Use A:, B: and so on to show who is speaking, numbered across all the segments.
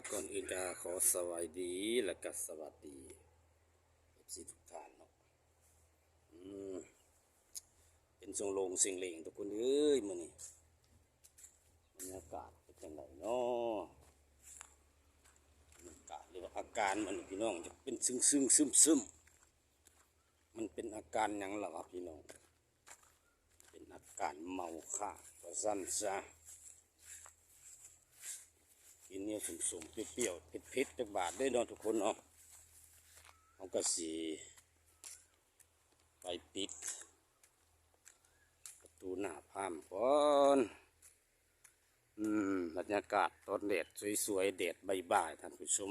A: ก็ก่อนอื่นก็ขอสวัสดีและก็สวัสดีเอฟซีทุกท่านเนาะอืมเป็นทรงลงเสียงเลงทุกคนเอ้ยมื้อนี้บรรยากาศเป็นจังไดเนาะบรรยากาศหรือว่าอาการมันพี่น้องจะเป็นซึ้งซึ้งซึมซึมมันเป็นอาการหยังล่ะครับพี่น้อง เป็นอาการเมาค่าว่าสั้นซะ กินเนี่ยสมๆเปรี้ยวๆเผ็ดๆจักบาทได้นาะทุกคนเนาะเขาก็สีไปปิด ประตูหน้าพามก่อนอืมบรรยากาศตอนเดดสวยๆเดดใบ่ายๆท่านผู้ชม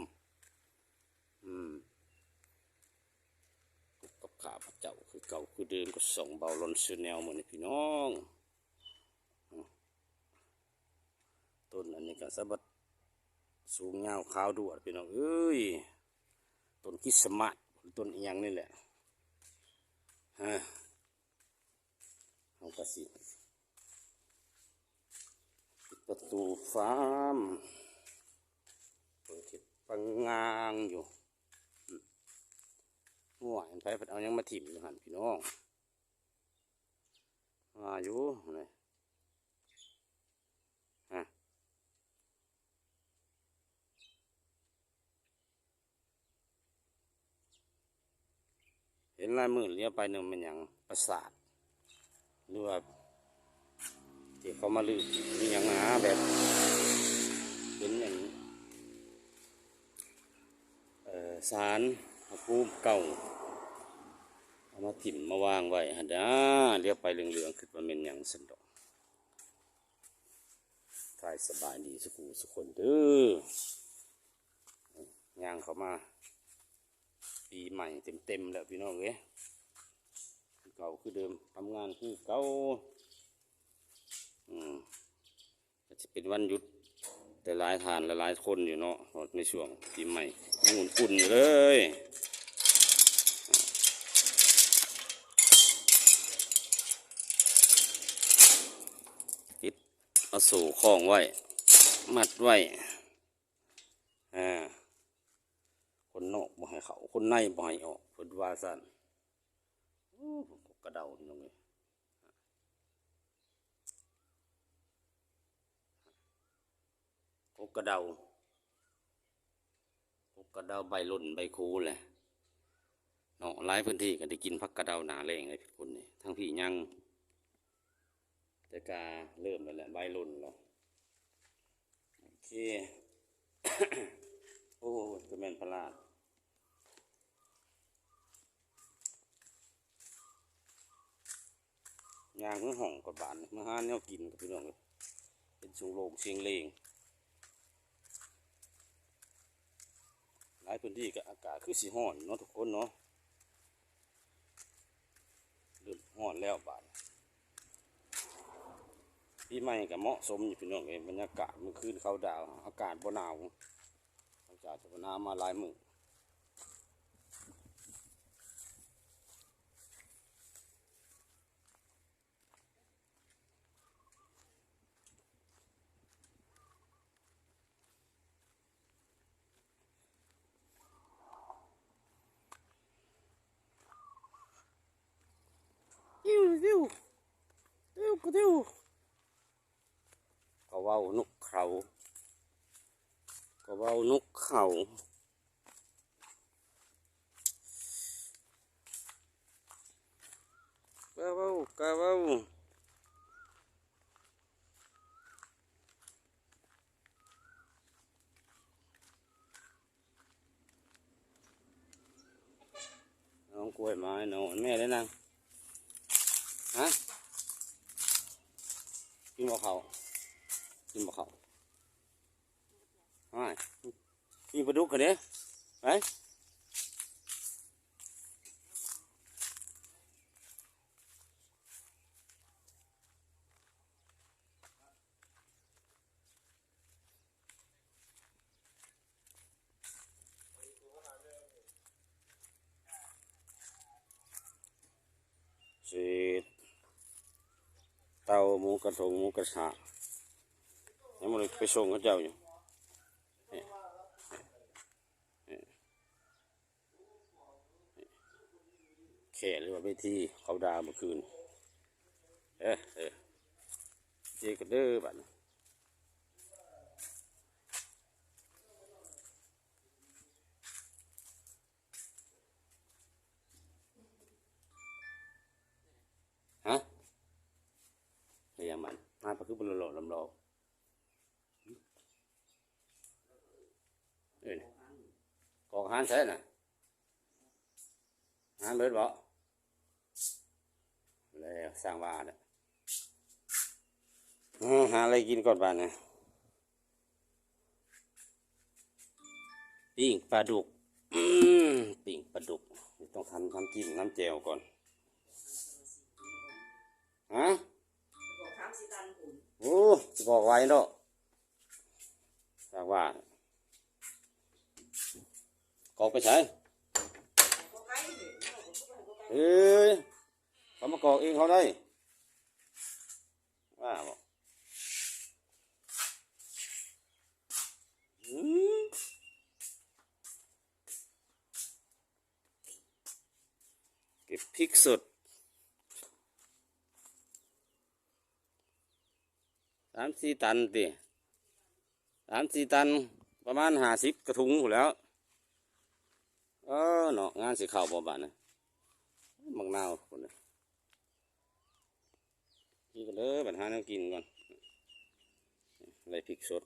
A: อืมกับขาพเจ้าคือเก่าคือเดิมก็ส่งเบาลอนซูแนลหมดนี่พี่น้องต้นอันนี้ก็สะบัด สูงเงาขาวดวดพี่น้องเอ้ยต้นคิสมาสต้นเอียงนี่แหละฮะเอากระสิปิดประตูฟาร์มเปิดเห็ดปังงางอยู่มหัวเห็นไปเพิ่นเอายังมาถิ่มอยู่หันพี่น้องมาอยู่นี่ นลายมือเลี้ยวไปหนึ่งมันอย่างประสาทหรือว่าที่เขามาลือมีอย่างหาแบบเป็นอย่างสารภูมิเก่าเอามาถิ่มมาวางไว้ฮะด้าเลี้ยวไปเหลืองๆคือมันเป็นอย่างสันดอกทายสบายดีสุขุสุคนเด้อย่างเขามา ปีใหม่เต็มๆแล้วพี่น้องเอ้ยเก่าคือเดิมทำงานคือเก่าอืมก็จะเป็นวันหยุดแต่หลายทานและหลายคนอยู่เนาะในช่วงปีใหม่ยังอุ่นๆอยู่เลยปิดอสู่คล้องไว้ มัดไว้อ่า ค นอกบ่ให้เขาคนในบ่ให้ออกเพิ่นว่าซั่นกระเดาพี่น้องเอ้ยกกระเดากกระเดาใบหล่นใบคูแหละเนาะหลายพื้นที่ก็ได้กินผักกระเดาหนาแรงเลยพี่คนนี่ทั้งพี่ยังแต่กาเริ่มแล้วแหละใบหล่นแล้วโอเค โอ้จะแมนพลาด ยางเมื่อห้องกับบานมื่อห้านเนี่ยกินกับพี่น้องเป็นสูงโลงเชียงเลงหลายพื้นที่ก็อากาศคือสีห้อนเนาะทุกคนเนาะเริ่มห้อนแล้วบานปีใหม่ก็เหมาะสมอยู่พี่น้องเลยบรรยากาศมื่อคืนเขาดาว อากาศบ่หนาวอากาศจะบ่หนาวมาหลายมื้อ ดิวดิวดิวก็ดิวก็เว้านกเขาก็เว้านก ฮะกินบ่เขากินบ่เขาไม่กินปลาดุกกันเด้ไป มูกระทงมูกระสายังไมันด้ไปส่งเขาเจ้าอยู่แขกหรือว่าไปที่เขาดาเมื่อคืน เออเออเจกัเด้อบัดน คือบนโลดลำโลเอ้ยกอกหานใช่น่ะหานเบิดบ่แล้วสร้างว่าเนี่ยหาอะไรกินก่อนบ้านนะปิ้งปลาดุกปิ้งปลาดุก ต้องทำน้ำจิ้มน้ำแจ่วก่อน
B: บอก
A: ไว้เนาะสร้างว่ากอกไปใช้
B: เอ้
A: ยเขามากอกเองเขาได้ว่าบอกเก็บพริกสดามสี่ตันติสามสี่ตันประมาณห้าสิบกระทุงอยู่แล้ว เออเนาะงานสีข้าบ่บาดนะมักนาวคนน่ะกินกันเลยบัดหาแนวกินก่อนอะไรพริกสด